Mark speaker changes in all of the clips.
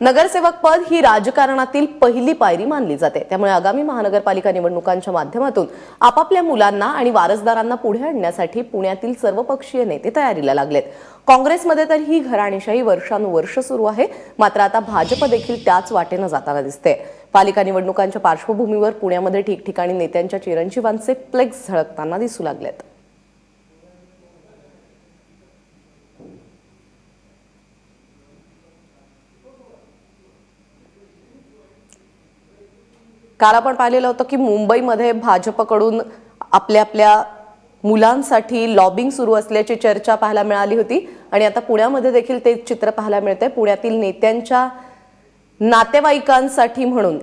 Speaker 1: नगरसेवक पद ही राजकारणातील पहिली पायरी मानली जाते. त्यामुळे आगामी महानगरपालिका निवडणुकांच्या माध्यमातून आपापल्या मुलांना आणि वारसदारांना पुढे आणण्यासाठी पुण्यातील सर्वपक्षीय नेते तयारीला लागलेत. काँग्रेसमध्ये तर ही घराणेशाही वर्षानुवर्ष सुरू आहे. मात्र आता भाजप देखील त्याच वाटेनं जाताना दिसते पालिका निवडणुकांच्या पार्श्वभूमीवर पुण्यामध्ये ठिकठिकाणी नेत्यांच्या चिरंजीवांचे फ्लेक्स झळकताना दिसू लागलेत. काल आपण पाहिलेलं होतं की मुंबईमध्ये भाजपकडून आपल्या आपल्या मुलांसाठी लॉबिंग सुरू असल्याची चर्चा पाहायला मिळाली होती. आणि आता पुण्यामध्ये देखील ते चित्र पाहायला मिळते पुण्यातील नेत्यांच्या नातेवाईकांसाठी म्हणून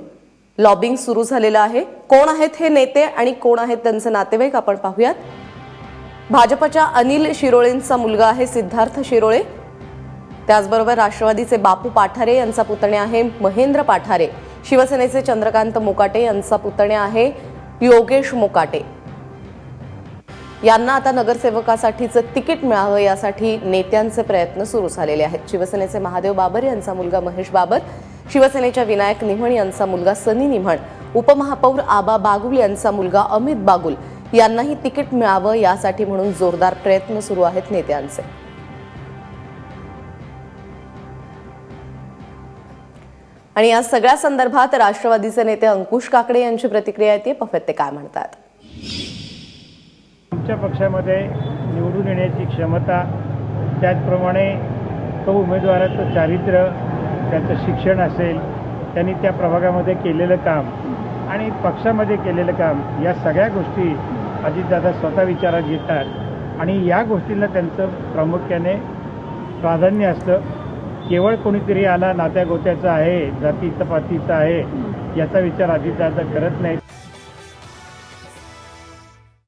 Speaker 1: लॉबिंग सुरू झालेलं आहे. कोण आहेत हे नेते आणि कोण आहेत त्यांचे नातेवाईक आपण पाहूयात. भाजपच्या अनिल शिरोळेंचा मुलगा आहे सिद्धार्थ शिरोळे. त्याचबरोबर राष्ट्रवादीचे बापू पाठारे यांचा पुतण्या आहे महेंद्र पाठारे. शिवसेनेचे चंद्रकांत मोकाटे यांचा पुतण्या आहे योगेश मोकाटे. यांना आता नगरसेवकासाठीचं तिकीट मिळावं यासाठी नेत्यांचे प्रयत्न सुरू झालेले आहेत. शिवसेनेचे महादेव बाबर यांचा मुलगा महेश बाबर शिवसेनेच्या विनायक निमण यांचा मुलगा सनी निमण उपमहापौर आबा बागुल यांचा मुलगा अमित बागुल यांनाही तिकीट मिळावं यासाठी म्हणून जोरदार प्रयत्न सुरू आहेत नेत्यांचे. आणि या सगळ्या संदर्भात राष्ट्रवादीचे नेते अंकुश काकडे यांची प्रतिक्रिया येते पाहूयात ते काय म्हणतात?
Speaker 2: आमच्या पक्षामध्ये निवडून येण्याची क्षमता त्याचप्रमाणे तो उमेदवाराचं चारित्र्य त्याचं शिक्षण असेल त्यांनी त्या प्रभागामध्ये केलेलं काम आणि पक्षामध्ये केलेलं काम या सगळ्या गोष्टी अजितदादा स्वतः विचारात घेतात. आणि या गोष्टींना त्यांचं प्रामुख्याने प्राधान्य असतं. केवळ कोणीतरी आला नात्या गोत्याचा आहे जातीचं पातीचा आहे याचा विचार अजितदादा करत नाहीत